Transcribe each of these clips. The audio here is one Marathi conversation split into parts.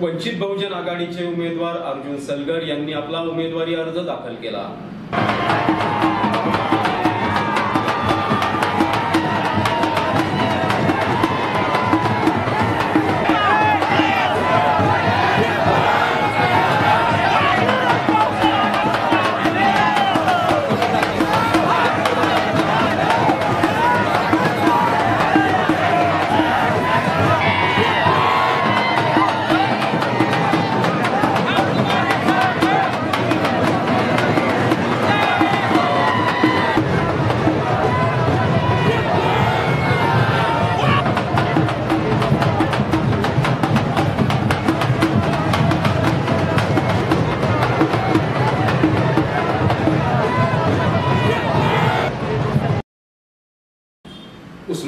वंचित बहुजन आघाडीचे उमेदवार अर्जुन सलगर यांनी आपला उमेदवारी अर्ज दाखल केला.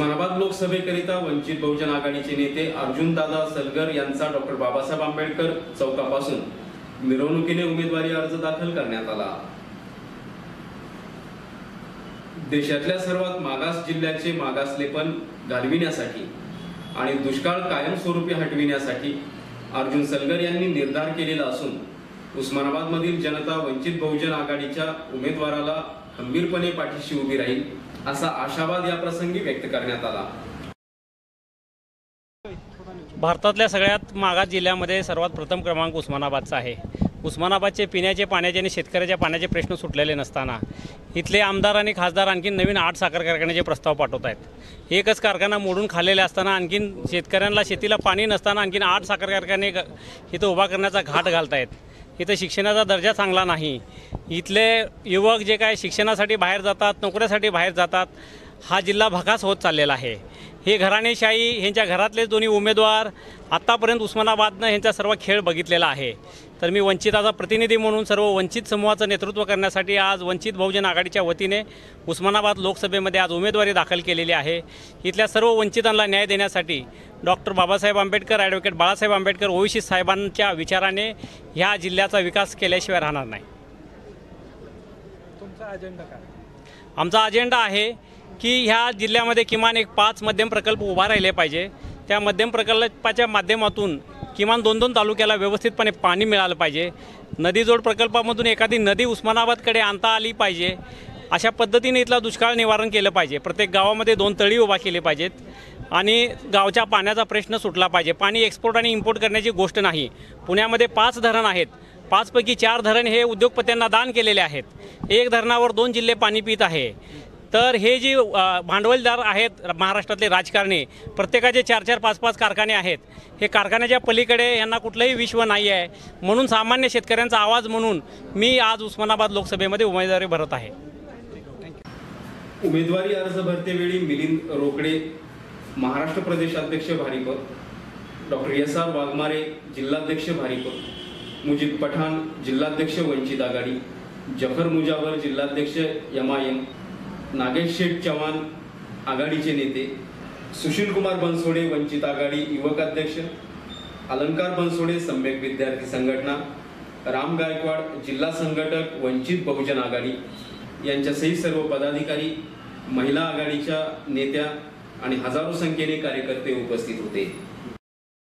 उस्मानाबाद लोकसभेकरिता वंचित बहुजन आघाडीचे नेते अर्जुनदादा सलगर यांचा डॉक्टर बाबासाहेब आंबेडकर चौकापासून. मिरवणुकीने उमेदवारी अर्ज दाखल करण्यात आला. देशातल्या सर्वात मागास जिल्ह्याचे मागासलेपण घालविण्यासाठी आणि दुष्काळ कायमस्वरूपी हटविण्यासाठी अर्जुन सलगर यांनी निर्धार केलेला असून उस्मानाबादमधील जनता वंचित बहुजन आघाडीच्या उमेदवाराला खंबीरपणे पाठीशी उभी राहील असा आशावाद या प्रसंगी व्यक्त करण्यात आला. भारतातल्या सगळ्यात मागास जिल्ह्यामध्ये सर्वात प्रथम क्रमांक उस्मानाबादचा आहे. उस्मानाबादचे पिण्याचे पाण्याचे आणि शेतकऱ्याच्या पाण्याचे प्रश्न सुटलेले नसताना इथले आमदार आणि खासदार आणखीन नवीन आठ साखर कारखान्याचे प्रस्ताव पाठवत आहेत. एकच कारखाना मोडून खाल्लेले असताना आणखीन शेतकऱ्यांना शेतीला पाणी नसताना आणखीन आठ साखर कारखाने इथं उभा करण्याचा घाट घालत आहेत इथं शिक्षणाचा दर्जा चांगला नाही. इथले युवक जे काय शिक्षणासाठी बाहेर जातात नोकऱ्यासाठी बाहेर जातात हा जिल्हा भकास होत चाललेला आहे. हे घराणेशाही ह्यांच्या घरातले दोन्ही उमेदवार आत्तापर्यंत उस्मानाबादनं ह्यांचा सर्व खेळ बघितलेला आहे. तर मी वंचिताचा प्रतिनिधी म्हणून सर्व वंचित समूहाचं नेतृत्व करण्यासाठी आज वंचित बहुजन आघाडीच्या वतीने उस्मानाबाद लोकसभेमध्ये आज उमेदवारी दाखल केलेली आहे. इथल्या सर्व वंचितांना न्याय देण्यासाठी डॉक्टर बाबासाहेब आंबेडकर ॲडव्होकेट बाळासाहेब आंबेडकर ओवीसी साहेबांच्या विचाराने ह्या जिल्ह्याचा विकास केल्याशिवाय राहणार नाही. तुमचा अजेंडा काय? आमचा अजेंडा आहे की ह्या जिल्ह्यामध्ये किमान एक पाच मध्यम प्रकल्प उभा राहिले पाहिजे. त्या मध्यम प्रकल्पाच्या माध्यमातून किमान दोन दोन तालुक्याला व्यवस्थितपणे पाणी मिळालं पाहिजे. नदीजोड प्रकल्पामधून एखादी नदी उस्मानाबादकडे आणता आली पाहिजे. अशा पद्धतीने इथला दुष्काळ निवारण केलं पाहिजे. प्रत्येक गावामध्ये दोन तळी उभा केले पाहिजेत आणि गावच्या पाण्याचा प्रश्न सुटला पाहिजे. पाणी एक्सपोर्ट आणि इम्पोर्ट करण्याची गोष्ट नाही. पुण्यामध्ये पाच धरण आहेत. पाचपैकी चार धरण हे उद्योगपत्यांना दान केलेले आहेत. एक धरणावर दोन जिल्हे पाणी पित आहे. तर हे जे भांडवलदार आहेत महाराष्ट्रातले राजकारणी प्रत्येकाचे चार चार पाच पाच कारखाने आहेत. हे कारखान्याच्या पलीकडे यांना कुठलंही विश्व नाही आहे. म्हणून सामान्य शेतकऱ्यांचा आवाज म्हणून मी आज उस्मानाबाद लोकसभेमध्ये उमेदवारी भरत आहे. उमेदवारी अर्ज भरतेवेळी मिलिंद रोकडे महाराष्ट्र प्रदेश अध्यक्ष Bharip doctor S R Waghmare जिल्हाध्यक्ष भारिप. मुजीब पठाण जिल्हाध्यक्ष वंचित आघाडी जफर मुजावर जिल्हाध्यक्ष M I M Nagesh Sheth Chavan आघाडीचे नेते सुशील कुमार बनसोडे वंचित आघाडी युवक अध्यक्ष अलंकार बनसोडे सम्यक विद्यार्थी संघटना राम गायकवाड जिल्हा संघटक वंचित बहुजन आघाडी यांच्यासहित सर्व पदाधिकारी महिला आघाडीच्या नेत्या आणि हजारो संख्येने कार्यकर्ते उपस्थित होते.